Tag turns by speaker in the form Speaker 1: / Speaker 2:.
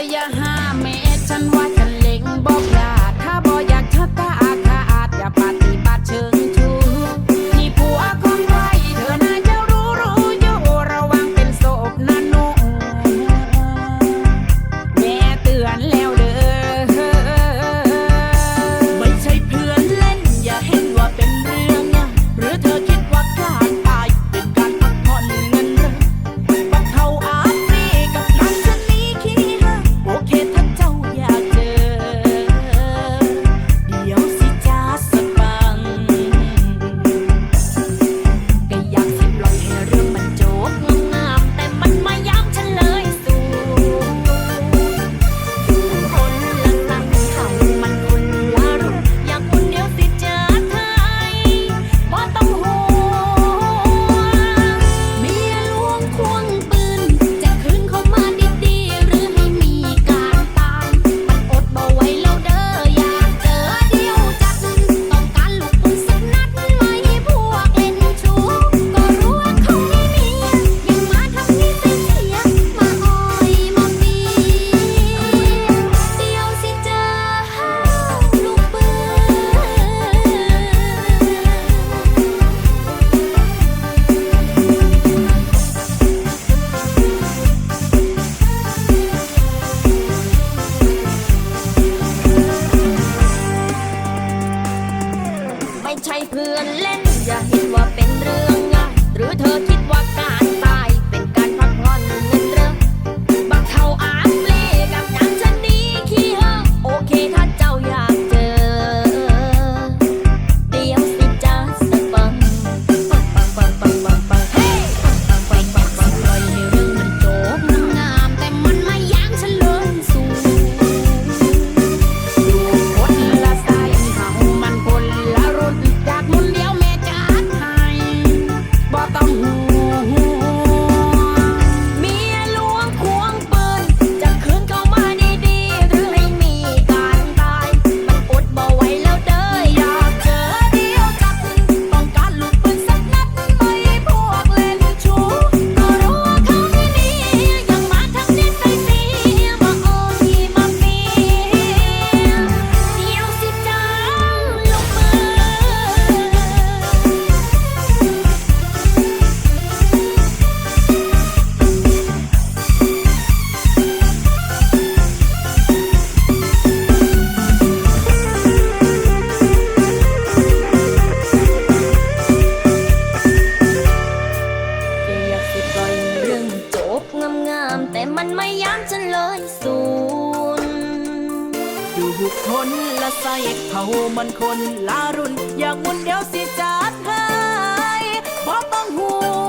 Speaker 1: ระยะห้าเมตรฉันว่า
Speaker 2: ดูคนละใสเขามันคนละรุ่น อยากมุนเดี๋ยวสิจัดให้บ่ต้องห่